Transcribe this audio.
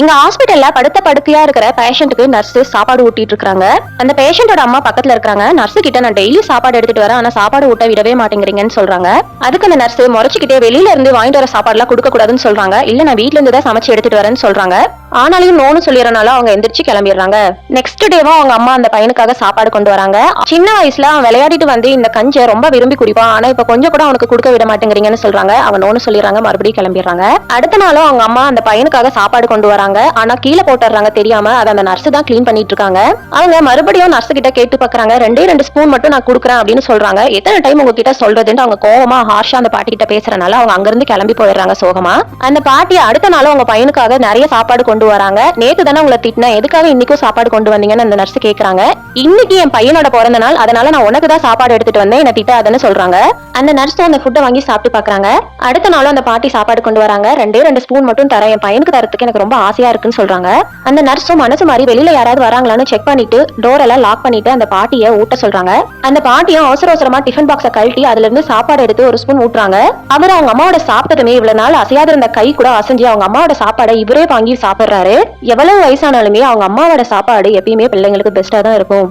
இங்க ஹாஸ்பிட்டல்ல படுத்த படுக்கையா இருக்கிற பேஷண்ட்டுக்கு நர்ஸ் சாப்பாடு ஊட்டிட்டு இருக்காங்க. அந்த பேஷண்டோட அம்மா பக்கத்துல இருக்காங்க. நர்ஸ் கிட்ட நான் டெய்லி சாப்பாடு எடுத்துட்டு வரேன். ஆனா சாப்பாடு ஊட்ட விடவே மாட்டேங்கிறீங்கன்னு சொல்றாங்க. அதுக்கு அந்த நர்ஸ் முறைச்சுக்கிட்டே வெளியில இருந்து வாங்கிட்டு வர சாப்பாடுலாம் கொடுக்க கூடாதுன்னு சொல்றாங்க. இல்ல நான் வீட்ல இருந்து தான் சமைச்சு எடுத்துட்டு வரேன்னு சொல்றாங்க. ஆனாலையும் நோன்னு சொல்லிடுறனால அவங்க எந்திரிச்சு கிளம்பிடுறாங்க. நெக்ஸ்ட் டேவும் அவங்க அம்மா அந்த பையனுக்காக சாப்பாடு கொண்டு வராங்க. சின்ன வயசுல அவன் விளையாடிட்டு வந்து இந்த கஞ்சை ரொம்ப விரும்பி குடிப்பான். ஆனா இப்ப கொஞ்சம் கூட அவனுக்கு கொடுக்க விட மாட்டேங்கிறீங்கன்னு சொல்றாங்க. அவன் நோன்னு சொல்லிடுறாங்க மறுபடியும் கிளம்பிடுறாங்க. அடுத்த நாளும் அவங்க அம்மா அந்த பையனுக்காக சாப்பாடு கொண்டு வராங்க. ஆனா கீழே போட்டுறாங்க தெரியாம அதை அந்த நர்ஸ் தான் க்ளீன் பண்ணிட்டு இருக்காங்க. அவங்க மறுபடியும் நர்ஸ் கிட்ட கேட்டு பாக்குறாங்க. ரெண்டே ரெண்டு ஸ்பூன் மட்டும் நான் கொடுக்குறேன் அப்படின்னு சொல்றாங்க. எத்தனை டைம் உங்ககிட்ட சொல்றதுன்னு அவங்க கோவமா ஹார்ஷா அந்த பாட்டி கிட்ட பேசுறனால அவங்க அங்கிருந்து கிளம்பி போயிடுறாங்க சோகமா. அந்த பாட்டி அடுத்த நாளும் அவங்க பையனுக்காக நிறைய சாப்பாடு கொண்டு வராங்க. நேத்து தானே உங்களை திட்டினா எதுக்காக இன்னைக்கும் சாப்பாடு கொண்டு வந்தீங்கன்னு அந்த நர்ஸ் கேக்குறாங்க. இன்னைக்கு என் பையனோட பிறந்த நாள். அதனால நான் உனக்கு தான் சாப்பாடு எடுத்துட்டு வந்தேன். என்ன திட்டாதன்னு சொல்றாங்க. அந்த நர்ஸ் அந்த ஃபுட்டை வாங்கி சாப்பிட்டு பாக்குறாங்க. அடுத்த நாளும் அந்த பாட்டி சாப்பாடு கொண்டு வராங்க. ரெண்டே ரெண்டு ஸ்பூன் மட்டும் தரேன். என் பையனுக்கு தரத்துக்கு எனக்கு ரொம்ப ஆசையா இருக்குன்னு சொல்றாங்க. அந்த நர்ஸும் மனசு மாதிரி வெளியில யாராவது வராங்களான்னு செக் பண்ணிட்டு டோர் எல்லாம் லாக் பண்ணிட்டு அந்த பாட்டியை ஊட்ட சொல்றாங்க. அந்த பாட்டியும் அவசர அவசரமா டிஃபன் பாக்ஸை கழட்டி அதுல இருந்து சாப்பாடு எடுத்து ஒரு ஸ்பூன் ஊட்டுறாங்க. அவர் அவங்க அம்மாவோட சாப்பிட்டதுமே இவ்வளவு நாள் அசையாத இருந்த கை கூட அசைஞ்சு அவங்க அம்மாவோட சாப்பாடை இவரே வாங்கி சாப்பிடுறாரு. எவ்வளவு வயசானாலுமே அவங்க அம்மாவோட சாப்பாடு எப்பயுமே பிள்ளைங்களுக்கு பெஸ்டா தான் இருக்கும்.